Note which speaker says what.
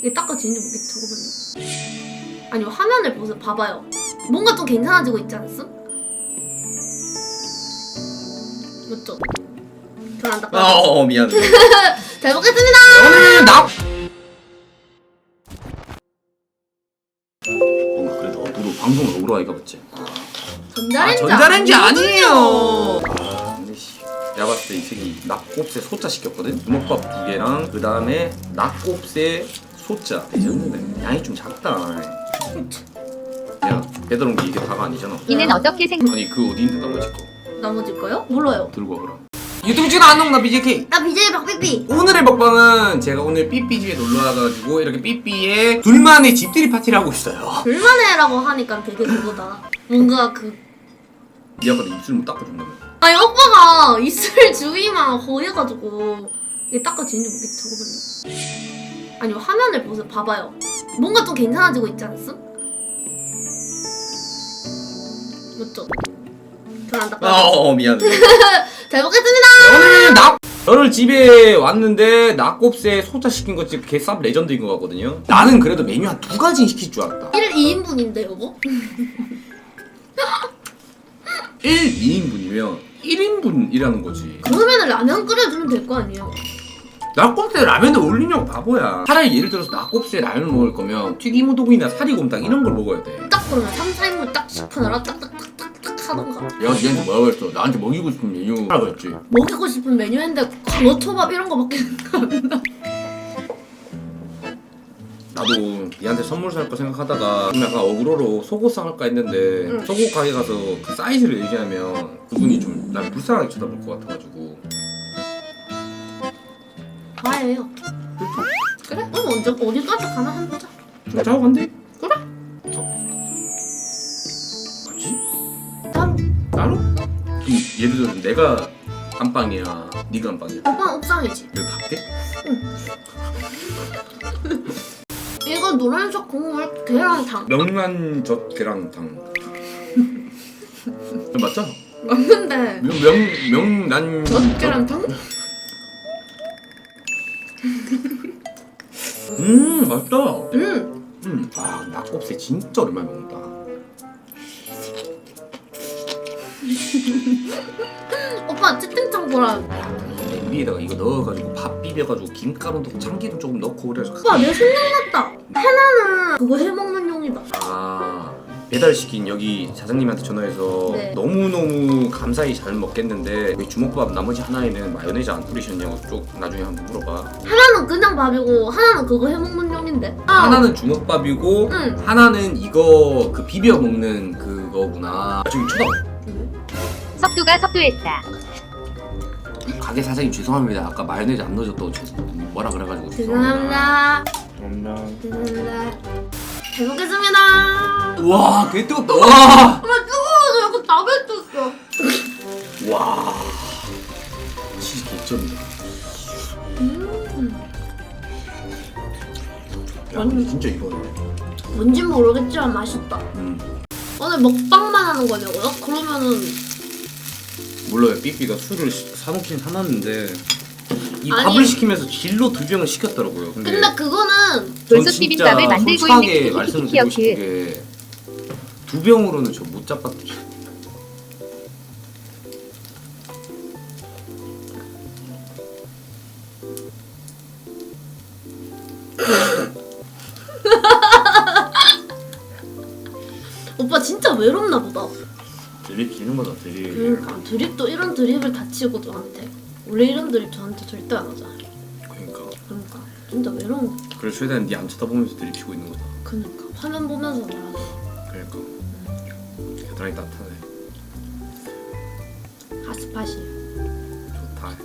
Speaker 1: 이게 닦아지는지 모르겠어 잠깐만요 아니 화면을 보세요 봐봐요 뭔가 좀 괜찮아지고 있지 않았음? 맞죠? 잘안 닦아
Speaker 2: 어, 어 미안해.
Speaker 1: 잘 먹겠습니다
Speaker 2: 오늘 나. 뭔가 그래도 너도 방송을 오로 하기가 맞지?
Speaker 1: 전자레인지
Speaker 2: 전자레인지
Speaker 1: 아니거든요.
Speaker 2: 아니에요. 내가 봤을 때이 색이 낙곱새 소자 시켰거든. 주먹밥 두 개랑 그 다음에 낙곱새 소자. 레전드네. 양이 좀 작다. 야 배달 온 게 이게 다가 아니잖아.
Speaker 3: 이는 어떻게 생?
Speaker 2: 아니 그 어디 있는데 나머지 거
Speaker 1: 나머지 거요? 몰라요
Speaker 2: 들고 와보라. 유튜브 찍어 안 나온다 BJK.
Speaker 1: 나 BJ 박삐삐
Speaker 2: 오늘의 먹방은 제가 오늘 삐삐집에 놀러 와가지고 이렇게 삐삐의 둘만의 집들이 파티를 하고 있어요.
Speaker 1: 불만해라고 하니까 되게 그거다 뭔가 그
Speaker 2: 이 아까 내 입술 못 닦아준다며.
Speaker 1: 아니 오 빠가 이슬 주위만 거해가지고 이게 닦아지는지 모르겠어 잠깐만요 아니 화면을 보세요 봐봐요 뭔가 좀 괜찮아지고 있지 않았음? 맞죠? 잘안 닦아
Speaker 2: 어, 어 미안해.
Speaker 1: 잘 먹겠습니다
Speaker 2: 오늘 낙 집에 왔는데 낙곱새 소자 시킨 거 진짜 개쌉 레전드인 것 같거든요. 나는 그래도 메뉴 한 두 가지 시킬 줄 알았다.
Speaker 1: 1, 2인분인데 여보?
Speaker 2: 1, 2인분이면 1인분이라는 거지.
Speaker 1: 그러면 라면 끓여주면 될 거 아니에요
Speaker 2: 낙곱새 라면에 어울리냐고 바보야. 차라리 예를 들어서 낙곱새 라면 먹을 거면 튀김 우동이나 사리곰탕 이런 걸 먹어야 돼.
Speaker 1: 딱 그러면 3, 4인분 딱 시푸느라 딱딱딱딱딱 하던가
Speaker 2: 내가 니한테 뭐라고 했어? 나한테 먹이고 싶은 메뉴 하라고 했지.
Speaker 1: 먹이고 싶은 메뉴 했는데 광어초밥 이런 거밖에 안 나.
Speaker 2: 나도 니한테 선물 살 거 생각하다가 좀 약간 어그로로 속옷 사갈까 했는데
Speaker 1: 응.
Speaker 2: 속옷 가게 가서 그 사이즈를 얘기하면 그분이 좀 날 불쌍하게 쳐다볼 것 같아가지고
Speaker 1: 과예요. 그래? 그럼 언제 어디까지 가나 한번 보자.
Speaker 2: 좀 자고 간대?
Speaker 1: 그래?
Speaker 2: 같이?
Speaker 1: 따로.
Speaker 2: 따로? 그럼 예를 들어 내가 안방이야 네가 안방이야
Speaker 1: 오빠는 옥상이지.
Speaker 2: 여기 밖에?
Speaker 1: 이거 노란색 국물 계란탕.
Speaker 2: 명란젓 계란탕 맞잖아
Speaker 1: 맞는데
Speaker 2: 명, 명, 명란
Speaker 1: 젓 계란탕?
Speaker 2: 음 맛있다
Speaker 1: 응.
Speaker 2: 음. 아 낙곱새 진짜 오랜만에 먹는다
Speaker 1: 오빠 찌띵창 보라.
Speaker 2: 냄비에다가 이거 넣어가지고 밥 비벼가지고 김가루 넣고 참기름 조금 넣고 그래서
Speaker 1: 오빠 내 생각났다. 하나는 그거 해먹는 용이다.
Speaker 2: 아 배달시킨 여기 사장님한테 전화해서
Speaker 1: 네.
Speaker 2: 너무너무 감사히 잘 먹겠는데 왜 주먹밥 나머지 하나에는 마요네즈 안 뿌리셨냐고 쪽 나중에 한번 물어봐
Speaker 1: 하나는 그냥 밥이고 하나는 그거 해먹는 용인데. 아,
Speaker 2: 하나는 주먹밥이고
Speaker 1: 응.
Speaker 2: 하나는 이거 그 비벼 먹는 그거구나 아, 저기 쳐다봐
Speaker 3: 석두가 석두했다.
Speaker 2: 가게 사장님 죄송합니다 아까 마요네즈 안 넣어줬다고 죄- 뭐라 그래가지고
Speaker 1: 죄송합니다.
Speaker 2: 죄송합니다
Speaker 1: 죄송합니다. 잘 먹겠습니다.
Speaker 2: 와 개 뜨겁다 와
Speaker 1: 엄마 뜨거워서 약간 다 뱉었어.
Speaker 2: 와 진짜 개쩐다
Speaker 1: 음.
Speaker 2: 야 근데 진짜 이거네
Speaker 1: 뭔진 모르겠지만 맛있다.
Speaker 2: 음.
Speaker 1: 오늘 먹방만 하는 거냐고요? 그러면은
Speaker 2: 몰라요 삐삐가 술을 시- 사놓긴 사놨는데 이
Speaker 1: 아니.
Speaker 2: 밥을 시키면서 진로 두 병을 시켰더라고요 근데,
Speaker 1: 근데 그거는
Speaker 2: 전
Speaker 3: 돌솥
Speaker 2: 진짜
Speaker 3: 비빔밥을 만들고 있는
Speaker 2: 솔직하게 드리고
Speaker 3: 키키키키.
Speaker 2: 게두 병으로는 저 못 잡았죠
Speaker 1: 오빠 진짜 외롭나 보다.
Speaker 2: 드립 치는 거다 드립.
Speaker 1: 그러니까 드립도 이런 드립을 다 치고 저한테. 원래 이런 드립 저한테 절대 안 하잖아.
Speaker 2: 그러니까.
Speaker 1: 그러니까 진짜 외로운 거.
Speaker 2: 그래서 최대한 니 안 쳐다보면서 드립 치고 있는 거다
Speaker 1: 그러니까. 화면 보면서 말하는
Speaker 2: 그러니까. 겨드랑이 따뜻하네.
Speaker 1: 핫스팟이.
Speaker 2: 좋다